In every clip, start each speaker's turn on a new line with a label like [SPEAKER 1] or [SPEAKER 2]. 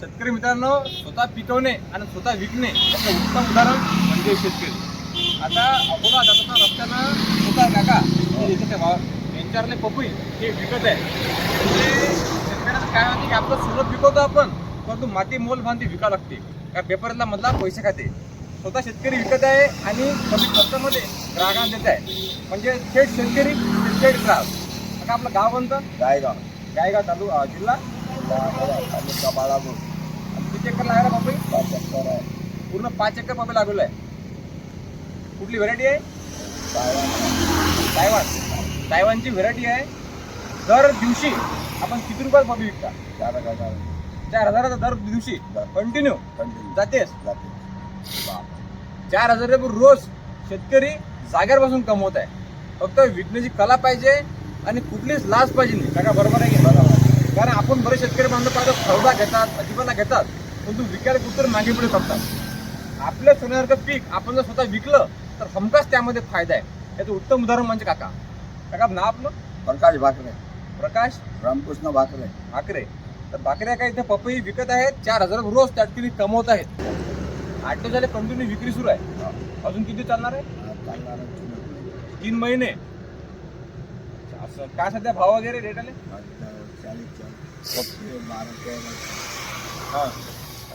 [SPEAKER 1] शेतकरी मित्रांनो स्वतः पिकवणे आणि स्वतः विकणे याचं उत्तम उदाहरण म्हणजे शेतकरी. आता अकोला जाताना रस्त्यानं स्वतः काका भाव यांच्यावरले पपई हे विकत आहे. म्हणजे शेतकऱ्याचं काय म्हणते की आपलं सुरत विकवतो आपण परंतु माती मोल बांधते विकावं लागते. का पेपरला मधला पैसे खाते. स्वतः शेतकरी विकत आहे आणि कमी खर्चामध्ये ग्राहकांना देत आहे. म्हणजे थेट शेतकरी थेट ग्राहक आता आपलं गाव कोणतं?
[SPEAKER 2] गायगाव.
[SPEAKER 1] गायगाव तालु अं, जिल्हा?
[SPEAKER 2] तालुका बाळापूर
[SPEAKER 1] आणि किती एकर लागला पपई
[SPEAKER 2] पाच एकर आहे
[SPEAKER 1] पूर्ण पाच एकर पपई लागवलं आहे. कुठली व्हरायटी आहे. तायवान. तायवानची व्हरायटी आहे. दर दिवशी आपण किती रुपयात पपई विकता?
[SPEAKER 2] चार हजार
[SPEAKER 1] चार हजाराचा दर दिवशी. कंटिन्यू
[SPEAKER 2] कंटिन्यू
[SPEAKER 1] जातेस.
[SPEAKER 2] जाते.
[SPEAKER 1] चार हजार रुपये रोज शेतकरी जाग्यावर बसून कमवत आहे. फक्त विकण्याची कला पाहिजे आणि कुठलीच लाज पाहिजे नाही. काका बरोबर आहे की बरोबर कारण आपण बरेच शेतकरी बांधव पाहतो खवडा घेतात अजिबाला घेतात पण तू विकायला कुठं मागे पुढे करतात आपलं सोन्यासारखं पीक आपण जर स्वतः विकलं तर हमखास त्यामध्ये फायदा आहे. याचं उत्तम उदाहरण म्हणजे काका. काका नाव आपलं?
[SPEAKER 2] प्रकाश भाकरे.
[SPEAKER 1] प्रकाश?
[SPEAKER 2] रामकृष्ण भाकरे.
[SPEAKER 1] भाकरे. तर भाकऱ्या काय इथे पपई विकत आहेत चार हजार रोज त्यात किती कमवत आहेत. आठ झाले कंटिन्यू विक्री सुरू आहे. अजून किती चालणार आहे. तीन महिने. असं. काय सध्या भाव वगैरे रेट आले?
[SPEAKER 2] आता चाळीस चाळीस. पप्पी बारा
[SPEAKER 1] हा.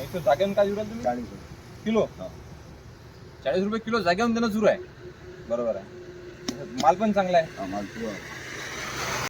[SPEAKER 1] इथं जागेवर काय जुराल तुम्ही?
[SPEAKER 2] चाळीस
[SPEAKER 1] किलो?
[SPEAKER 2] हा.
[SPEAKER 1] चाळीस रुपये किलो जागेवर देणं सुरू आहे बरोबर आहे. माल पण चांगला आहे.
[SPEAKER 2] आम्हाला तू